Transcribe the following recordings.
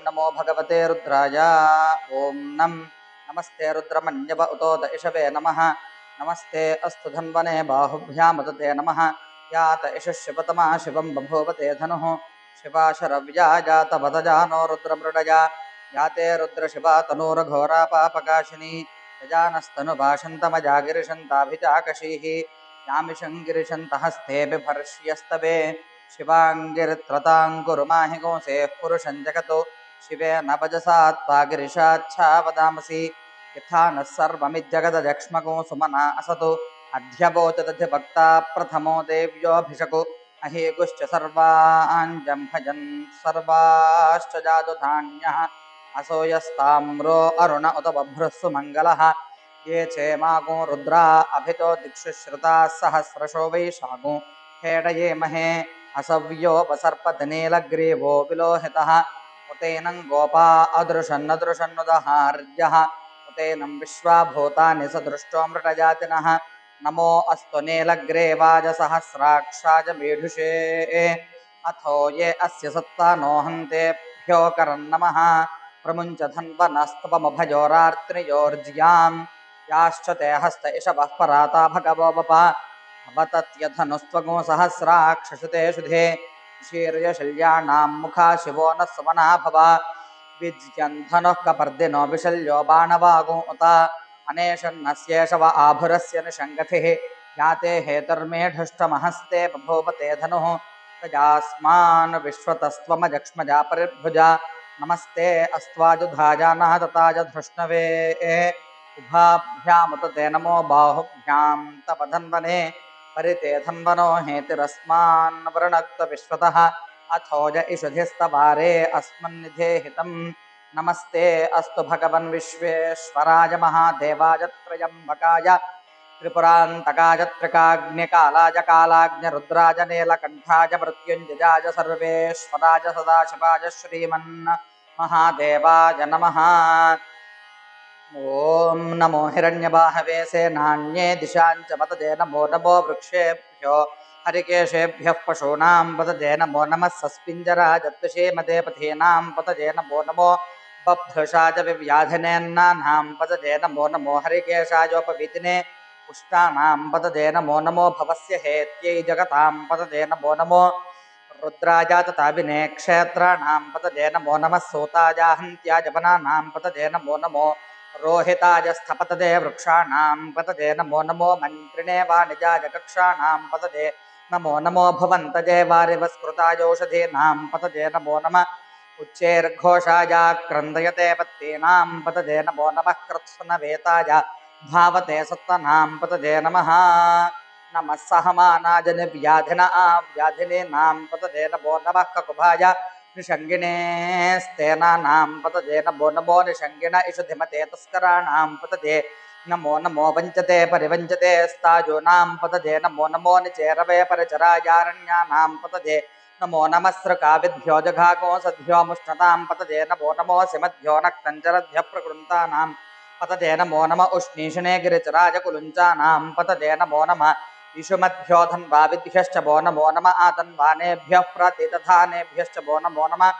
नमो भगवते रुद्राय। ॐ नं नमस्ते रुद्रमन्यव उतोद इषवे नमः। नमस्ते अस्तु धन्वने बाहुभ्यामुदते नमः। यात इषः शिवतमा शिवं बभूवते धनुः। शिवाशरव्या जातवदजानो रुद्रमृडया। याते रुद्रशिवा तनूरघोरापापकाशिनी। यजानस्तनुभाषन्तमजागिरिशन्ताभिचाकशीः यामिषं गिरिशन्तहस्ते बिभर्ष्यस्तवे। शिवाङ्गिरित्रताङ्कुरु माहि गोंसेः पुरुषं जगतो। शिवे वदामसि यथा नः सर्वमिज्जगदजक्ष्मको सुमना असतु। अध्यवोचदधिभक्ता प्रथमो देव्योऽभिषकु। अहेगुश्च सर्वाञ्जं भजन् सर्वाश्च जातुधान्यः असो यस्ताम्रो अरुण उत बभ्रुः सुमङ्गलः ये चेमागो रुद्रा अभितो दिक्षु श्रुताः सहस्रशो वैशागो हेडयेमहे असव्योपसर्पतनीलग्रीवो विलोहितः। उतेनं गोपा अदृशन्नदृशन्नुदहार्यः। उतेनं विश्वाभूतानि सदृष्टोऽमृतजातिनः नमो अस्तु नीलग्रेवाजसहस्राक्षाय मेढुषे। अथो ये अस्य सत्ता नोहन्तेभ्यो करन्नमः प्रमुञ्च धन्वनस्तवमभयोरार्त्रियोर्ज्यां याश्च ते हस्त इषवः पराता भगवो वप अवतत्यधनुस्त्वगो सहस्राक्षसुते शुधे शीर्यशल्याणां मुखा शिवो न सुमना भव। विज्यन्धनुः कपर्दिनो विशल्यो बाणवागो उत। अनेशन्नस्येषव आभुरस्य निषङ्गतिः याते हेतुर्मेढुष्टमहस्ते बभूवते धनुः। तजास्मान् विश्वतस्त्वमजक्ष्मजा परिभुजा नमस्ते अस्त्वाजुधाजानः तताज धृष्णवे उभाभ्यामुत ते नमो बाहुभ्यां तव धन्वने परिते धन्वनो हेतिरस्मान् वृणक्त विश्वतः अथोज इषुधिस्तवारे अस्मन्निधे हितं नमस्ते अस्तु भगवन् विश्वेश्वराय महादेवाय त्रयम्बकाय त्रिपुरान्तकाय त्रिकाग्निकालाय कालाग्निरुद्राय नीलकण्ठाय सर्वेश्वराय सदाशिवाय श्रीमन् महादेवाय नमः। ॐ नमो हिरण्यबाहवे सेनान्ये दिशाञ्च पतजे नमो नमो वृक्षेभ्यो हरिकेशेभ्यः पशूनां पतजे नमो नमः सस्पिञ्जराजत्विषे मदे पथीनां पतजे नमो नमो बभ्रषाज विव्याधिनेन्नानां पतजे नमो नमो हरिकेशायोपवीतिने पुष्टानां पतजे नमो नमो भवस्य हेत्यै जगतां पतजे नमो नमो रुद्राजा तथाभिने क्षेत्राणां पतजे नमो नमः सूताजाहन्त्याजपनानां पतजे नमो नमो रोहिताय स्थपतदे वृक्षाणां पतजे नमो नमो मन्त्रिणे वाणिजाय कक्षाणां पतजे नमो नमो भवन्तजे वारिवस्कृतायोषधीनां पतजे नमो नमः उच्चैर्घोषायाक्रन्दयते पत्तीनां पतजे नमो नमः कृत्स्नवेताय धावते सत्तनां पतजे नमः नमः सहमानाजनिव्याधिन व्याधिनीनां पतदे। नमो नमः ककुभाय निषङ्गिणे स्तेनानां पतजे नमो नमो निषङ्गिण इषुधिमते तस्कराणां पतजे नमो नमो वञ्चते परिवञ्चते स्ताजूनां पतजे नमो नमो निचेरवे परिचरायारण्यानां पतजे नमो नमः सृकाविद्भ्यो जघागोसद्भ्यो मुष्णतां पतजे नमो नमो सिमद्भ्यो नक्तञ्जरद्भ्यः प्रकृन्तानां पतजे नमो नम उष्णीषणे गिरिचराजकुलुञ्चानां पतजे नमो नमः इषुमद्भ्यो धन्वाविद्भ्यश्च वो नमो नम आतन्वानेभ्यः प्रतितधानेभ्यश्च वो नमो नमः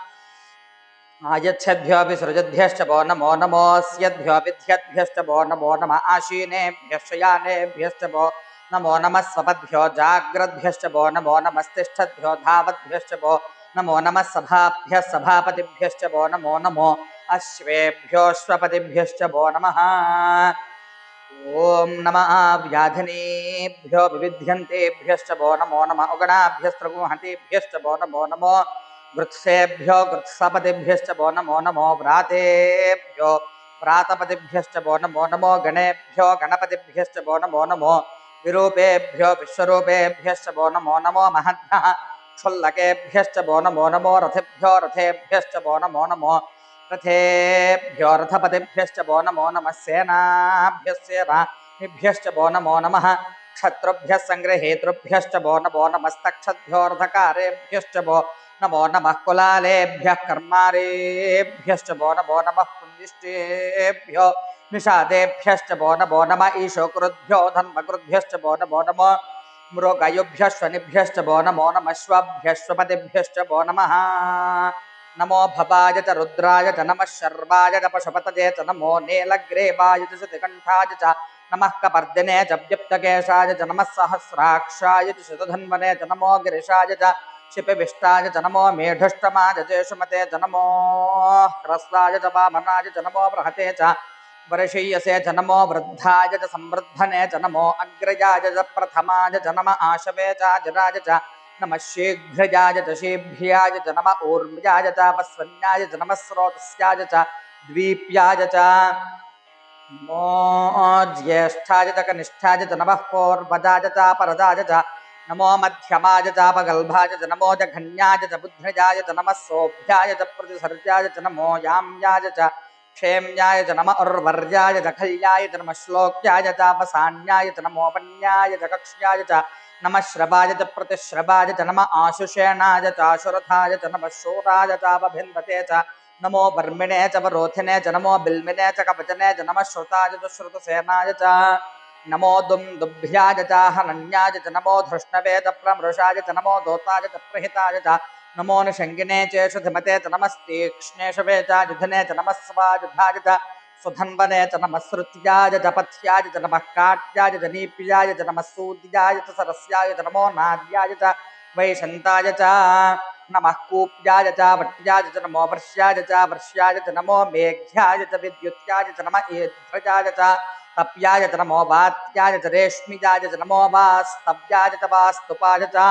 आयच्छद्भ्यो विसृजद्भ्यश्च वो नमो नमोऽस्यद्भ्यो विद्यद्भ्यश्च वो नमो नम आशीनेभ्यश्च यानेभ्यश्च वो नमो नमः स्वपद्भ्यो जाग्रद्भ्यश्च वो नमो नमस्तिष्ठद्भ्यो धावद्भ्यश्च वो नमो नमः सभाभ्यः सभापतिभ्यश्च वो नमो नमो अश्वेभ्योऽश्वपतिभ्यश्च वो नमः ॐ नमः व्याधिनीभ्यो विविध्यन्तेभ्यश्च वो नमो नमः उगणाभ्यस्त्रगुहतेभ्यश्च वो नमो नमो गृत्सेभ्यो गृत्सपतिभ्यश्च वो नमो नमो व्रातेभ्यो व्रातपतिभ्यश्च वो नमो नमो गणेभ्यो गणपतिभ्यश्च वो नमो नमो विरूपेभ्यो विश्वरूपेभ्यश्च वो नमो नमो महद्भ्यः वो नमो नमो रथेभ्यो रथेभ्यश्च वो नमो नमो रथेभ्यो रथपतिभ्यश्च नमो नमः सेनाभ्यः सेनाभ्यश्च वो नमो नमः, क्षत्रुभ्यः सङ्ग्रहेतृभ्यश्च वो नमो नमस्तक्षद्भ्यो रथकारेभ्यश्च नमो नमः कुलालेभ्यः कर्मारेभ्यश्च वो नमो नमः पुञ्जिष्टेभ्यो निषादेभ्यश्च वो नमो नम ईशोकृद्भ्यो धन्मकृद्भ्यश्च वो नमो नमो मृगयुभ्यश्वनिभ्यश्च वो नमो नमः श्वभ्यश्वपतिभ्यश्च वो नमः। नमो भवाय च रुद्राय च नमः शर्वाय च पशुपतये च नमो नीलग्रीवाय च श्रुतिकण्ठाय च नमः कपर्दिने च व्युप्तकेशाय च नमः सहस्राक्षाय च शतधन्वने च नमो गिरिशाय च क्षिपिविष्टाय च नमो मेढुष्टमाय च सुमते च नमो ह्रस्वाय च वामनाय च नमो बृहते च वर्षीयसे च नमो वृद्धाय च संवृद्धने च नमो अग्रजाय च प्रथमाय च नम आशवे च जराय च नमः च नम ऊर्म्याय च वस्वन्याय च नमः स्रोतस्याय च द्वीप्याय च नमो ज्येष्ठाय नमः मध्यमाय चापगल्भाय नमो च बुद्ध्रजाय च नमः सोऽभ्याय च नमो नम उर्वर्याय च खल्याय श्लोक्याय चापसान्याय च नमोपन्याय च कक्ष्याय च नमः श्रवाय च नम आशुषेणाय चाशुरथाय नमः शूराय चापभिन्दते च, नमो वर्मिणे च, वरोथिने च, नमो बिल्मिने च, कवचने च, नमः श्रुताय च च नमो दुं दुभ्याय च हनन्याय च नमो धृष्णवे च नमो दोताय च प्रहिताय च नमो निषङ्गिने चेषुधिमते च नमस्तीक्ष्णेषवे च युधने च नमः च सुधन्वने च नमः श्रुत्याय च पथ्याय च नमः काट्याय च नीप्याय च नमः सूद्याय च सरस्याय च नमो नाद्याय च वैशन्ताय च नमः कूप्याय च वट्याय च नमो वर्ष्याय च वर्ष्याय च नमो मेघ्याय च विद्युत्याय च नम ईध्रजाय च तप्याय च नमो वात्याय च रेश्मिजाय च नमो वास्तव्याय च वास्तुपाय च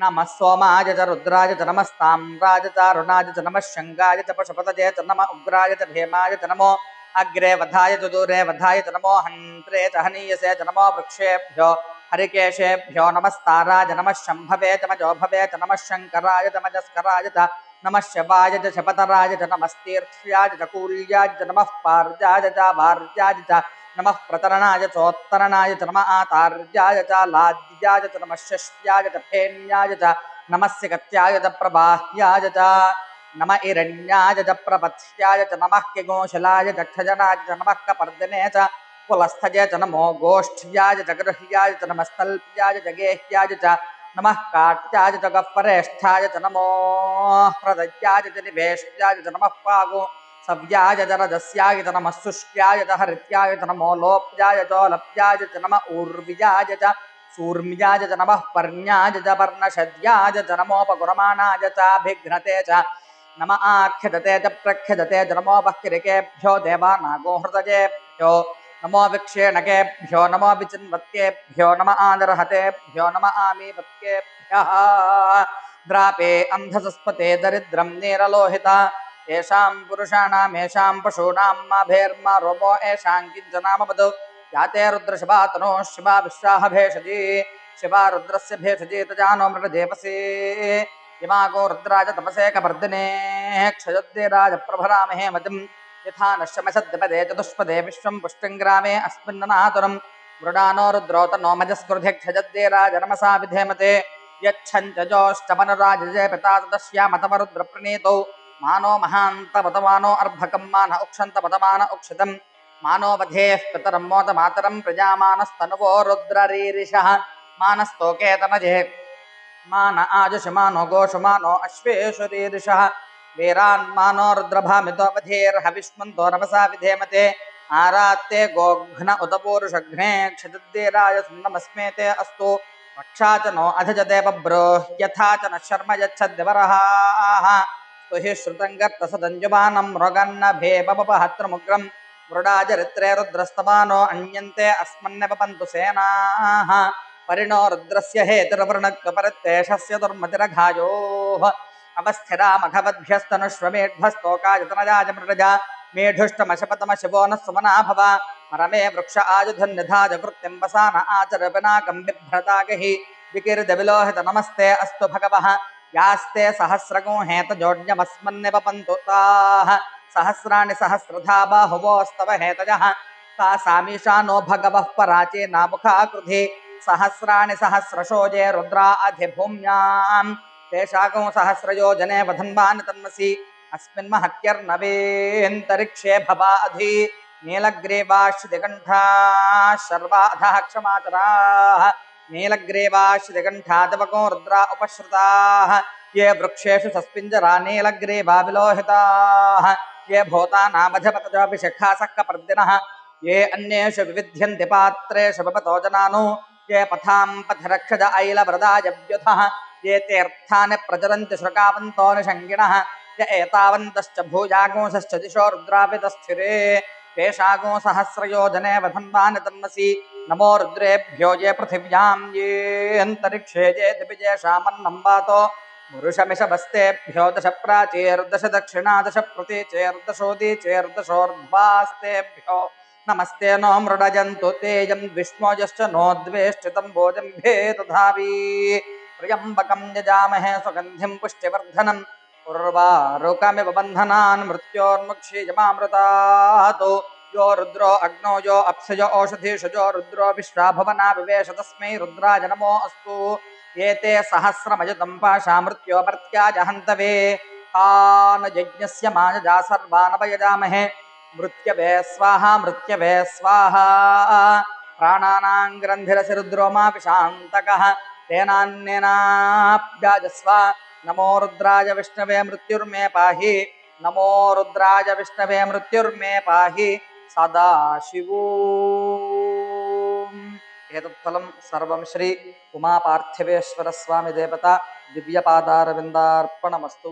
नमः सोमाय च रुद्राय च नमस्ताम्राय च अरुणाय च नमः शङ्गाय च पशुपतये च नम उग्राय च भीमाय च नमो अग्रे वधाय च दूरे वधाय च नमो हन्त्रे च हनीयसे च नमो वृक्षेभ्यो हरिकेशेभ्यो नमस्ताराय नमः शम्भवे च मजोभवे च नमः शङ्कराय च मजस्कराय च नमः शवाय च शपतराय च नमस्तीर्थ्याय च कूल्याय च नमः पार्याय च भार्याय च नमः प्रतरणाय चोत्तरणाय च नमः आतार्याय च लाद्याय च नमः षष्ट्याय च फेन्याय च नमः सिकत्याय च प्रबाह्याय च नम इरण्याय च प्रपथ्याय च नमः किगोशलाय च खजनाय च नमः कपर्दने च कुलस्थय च नमो गोष्ठ्याय च गृह्याय च नमस्तल्प्याय च गेह्याय च नमः काट्याय च गह्वरेष्ठाय च नमो हृदयाय च निवेष्ट्याय च नमः पागो च नमः हरित्याय च नमो लोप्याय च लप्याय च नम ऊर्वियाय च सूर्म्याय च नमः पर्ण्याय च पर्णशद्याय च नम आख्यदते च प्रख्यदते च नमो बह्किरिकेभ्यो देवानागो हृदयेभ्यो नमो विक्षेणकेभ्यो नमो विचिन्वत्येभ्यो नम आदर्हतेभ्यो नम आमीपत्येभ्यः द्रापे अन्धसस्पते दरिद्रं नीरलोहिता येषां पुरुषाणामेषां पशूनां माभेर्मा रोमो येषां किञ्चनामवद याते रुद्रशिवातनो शिवा विश्वाह भेषजी। शिवा रुद्रस्य भेषजी तजानो मृगदेवसे। यमागो रुद्राज तपसे कपर्दिने क्षयद्देराज प्रभरामहे मतिं यथा नश्यमसद्यपदे चतुष्पदे विश्वं पुष्टिङ्ग्रामे अस्मिन्ननातुरं मृडानो रुद्रोतनो मजस्कृधे क्षयद्देराज नमसा विधेमते। यच्छञ्जोष्टमनुराजजे पिता तदस्यामतमरुद्रप्रणीतौ मानो महान्तपतमानो अर्भकं मान उक्षन्तपतमान उक्षितं मानो वधेः पितरं मोदमातरं प्रजामानस्तनुवो रुद्ररीरिषः। मानस्तोकेतनजे। मान आजुषमानो गोषमानो अश्वेश्वरीरिषः वीरान्मानो रुद्रभामितोपधेर्हविष्मन्तो नमसा विधेमते। आरात्ते गोघ्न उतपूरुषघ्ने क्षितद्देराय सुन्नमस्मेते अस्तु रक्षा च नो अधजते बभ्रोह्यथा च न शर्म स्तुहि श्रुतं गर्तसदञ्जुमानं मृगन्न भेपपहत्रमुग्रं मृडाचरित्रे रुद्रस्तमानो अन्यन्ते अस्मन्यपपन्तु सेनाः। परिणो रुद्रस्य हेतिरवृणक्वपरित्तेषस्य दुर्मतिरघायोः। अवस्थिरामघवद्भ्यस्तनुष्वमेढ्भस्तोकायतनजाज मृडजा मेढुष्टमशपतमशिवो न सुमना भव परमे वृक्ष आयुधन्निधाज कृत्यं वसान आचरपिनाकं बिभ्रतागहि विकीर्दविलोहित नमस्ते अस्तु भगवः। यास्ते सहस्रगुहेतजोड्यमस्मन्निपपन्तु ताः सहस्राणि सहस्रधा बाहुवोस्तव हेतजः। सा सामीशा नो भगवः पराचे नामुखाकृधि। सहस्राणि सहस्रशोजे रुद्रा अधिभूम्यां तेषागं सहस्रयोजने वधन्वानि तन्मसि। अस्मिन् महत्यर्नवेऽन्तरिक्षे भवाधि। नीलग्रीवाश्रिकण्ठा शर्वाधः क्षमाचराः। नीलग्रीवाश्रिकण्ठादवको रुद्रा उपश्रुताः, ये वृक्षेषु सस्पिञ्जरा नीलग्रीवा विलोहिताः ये भूतानामधिपतजोऽपि शिखासक्कपर्दिनः, ये अन्येषु विविध्यन्ति पात्रेषु भवतो जनानो, ये पथां पथरक्षज ऐलव्रदायव्युधः ये तीर्थानि प्रचरन्ति श्रुकावन्तो निषङ्गिणः य एतावन्तश्च भूयागोंसश्च दिशो रुद्रापितस्थिरे तेषागो सहस्रयोजने वधन्वानि तन्मसि नमो रुद्रेभ्यो ये पृथिव्यां ये अन्तरिक्षे ये दिविजेषामन्नं वातो पुरुषमिषभस्तेभ्यो दश प्राचीर्दश दक्षिणा दश प्रतीचेर्दशोदीचेर्दशोर्ध्वास्तेभ्यो नमस्ते नो मृडजन्तु तेजं विष्णोजश्च नो द्वेष्टितं भोजम्भे तथापि त्र्यम्बकं यजामहे सुगन्धिं पुष्टिवर्धनम् उर्वारुकमिव बन्धनान् मृत्योर्मुक्षीयमामृतात् यो रुद्रो अग्नौ यो अप्सयो रुद्रो विश्वाभवना विवेश तस्मै रुद्राय नमो अस्तु। एते सहस्रमयुतं पाशा मृत्योपर्त्याज हन्तवे तान् यज्ञस्य मायजा सर्वानवयजामहे। मृत्यवे स्वाहा मृत्यवे स्वाहा। प्राणानां ग्रन्थिरसि रुद्रो मा विशान्तकः। तेनान्येनाप्याजस्व। नमो रुद्राय विष्णवे मृत्युर्मे पाहि। नमो रुद्राय विष्णवे मृत्युर्मे पाहि। సదాశివో సర్వం శ్రీ ఉమాపార్థివేశ్వరస్వామి దేవత దివ్యపాదారవిందార్పణమస్తు.